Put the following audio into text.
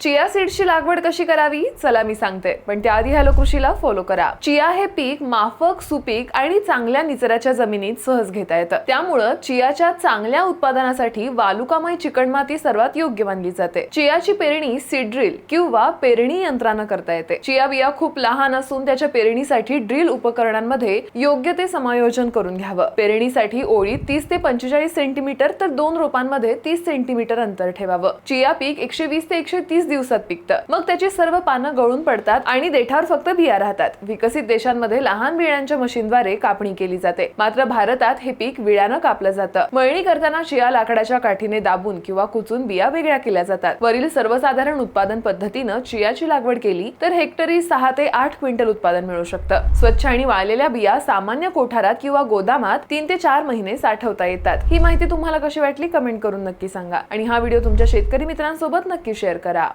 Chia सीड्सची लागवड कशी करावी? चला मी सांगते. पण त्याआधी हॅलो कृषीला फॉलो करा. चिया हे पीक माफक सुपीक आणि चांगल्या निचऱ्याच्या जमिनीत सहज घेता येतं. त्यामुळं चियाच्या चांगल्या उत्पादनासाठी वालुकामय चिकणमाती सर्वात योग्य मानली जाते. चियाची पेरणी सीड्रिल किंवा पेरणी यंत्रानं करता येते. चिया बिया खूप लहान असून त्याच्या पेरणीसाठी ड्रिल उपकरणांमध्ये योग्य ते समायोजन करून घ्यावं. पेरणीसाठी ओळीत तीस ते पंचेचाळीस सेंटीमीटर तर दोन रोपांमध्ये तीस सेंटीमीटर अंतर ठेवावं. चिया पीक एकशे वीस ते एकशे तीस दिवसात पिकतं. मग त्याची सर्व पानं गळून पडतात आणि देठावर फक्त बिया राहतात. विकसित देशांमध्ये लहान बिळांच्या मशीनद्वारे कापणी केली जाते. मात्र भारतात हे पीक विळ्यानं कापलं जातं. मळणी करताना चिया लाकडाच्या काठीने दाबून किंवा कुचून बिया वेगळ्या केल्या जातात. वरील सर्वसाधारण उत्पादन पद्धतीनं चियाची लागवड केली तर हेक्टरी सहा ते आठ क्विंटल उत्पादन मिळू शकतं. स्वच्छ आणि वाळलेल्या बिया सामान्य कोठारात किंवा गोदामात तीन ते चार महिने साठवता येतात. ही माहिती तुम्हाला कशी वाटली? कमेंट करून नक्की सांगा. आणि हा व्हिडिओ तुमच्या शेतकरी मित्रांसोबत नक्की शेअर करा.